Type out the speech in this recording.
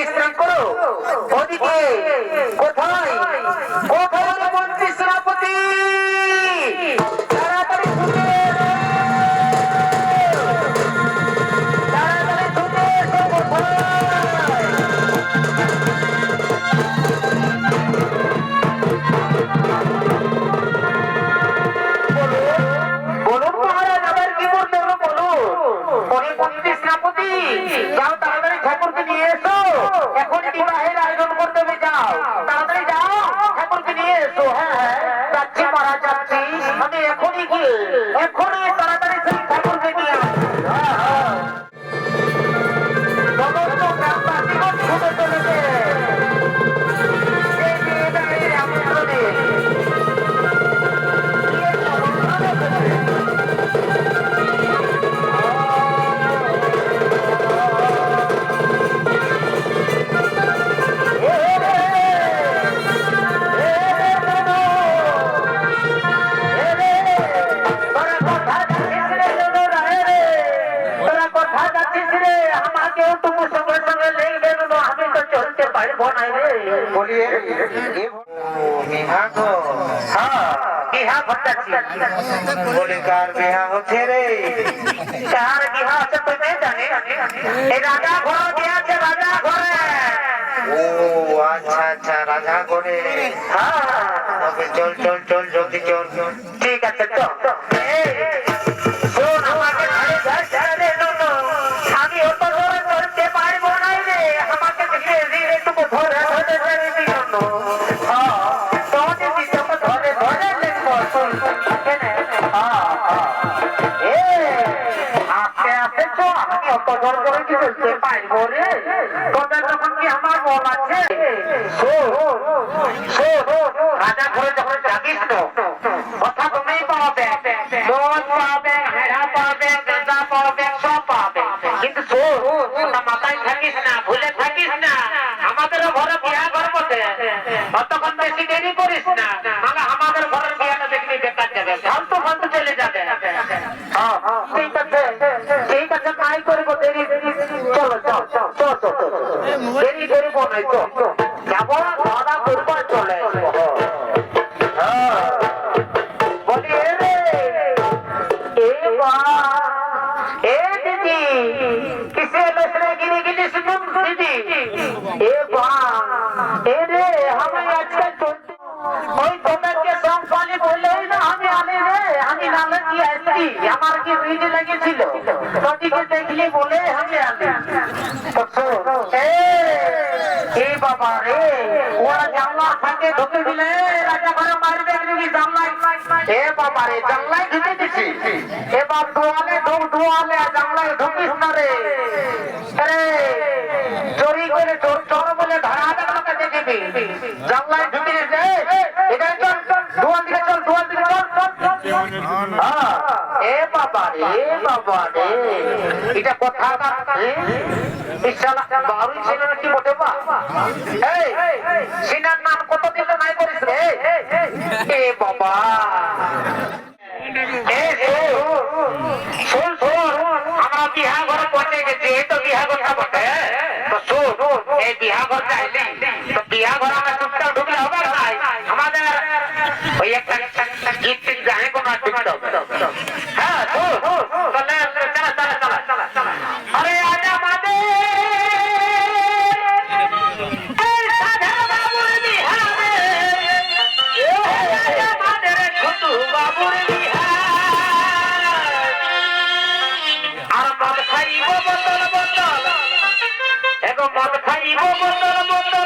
বিশ্রাম করো এখনই গিয়ে বলিয়ে। কার রে। রাজা ও আচ্ছা আচ্ছা করে তবে চল চল চল জলদি চল। ঠিক আছে জোরে জোরে কি চলতে পারব রে? তোদের যখন কি আমার বল আছে? রাজা ঘরে যখন যাবিস কথা তুমি পাবে। মদ পাবে হেরা পাবে গেঁদা পাবে সব পাবে। কিন্তু শোন মাথায় থাকিস না ভুলে থাকিস না। আমাদের ঘরে বিয়া করব অতক্ষণ বেশি দেরি করিস না। নাহলে আমাদের ঘরের বিয়াটা দেখবি বেকার যাবে। ফালতু ফালতু চলে যাবে। হ্যাঁ, ঠিক আছে তাই করব দেরি দেরি চলো চল চল চল চল দেরি দেরি বনাই তো। যাব দাদা করব আর চলে বলি এ রে এ বা এ দিদি কিসে লসরে গিরি গিরি শুনুন দিদি এ বা এ রে আমি আজকাল ওই তোমাকে সংসালি বললেই না আমি আনি রে আমি নামে কি আসছি আমার কি রিজ লেগেছিল? তোদিকে দেখলি বলে আমি ফাঁকে ঢুকে দিলে, রাজা জানলায় ঢুকিস করে চোর চোর বলে ধরা দেখবি। জানলায় ঢুকে দিছে এটা চল, দোয়াল দিকে চল, দোয়াল চল চল চল, চল হ্যাঁ, এ বাবা রে বাবা রে। এটা কথা বারুই ছিল নাকি মোটে বা? সিনার নাম কত দিল নাই করিস রে? এ বাবা। শোন শোন আমরা বিহা ঘরে পৌঁছে গেছি, এই তো বিহা ঘরটা বটে। তো শোন, এই বিহা ঘর চাইলি তো বিহা ঘর আমরা চুপচাপ ঢুকলে হবে না আমাদের ওই একটা গীত টিত গানে কোনো ঢুকতে হবে হ্যাঁ শোন তাহলে চলা চলা চলা চলা চলা আরে আজা আজা মাদে খাইব বোতল বোতল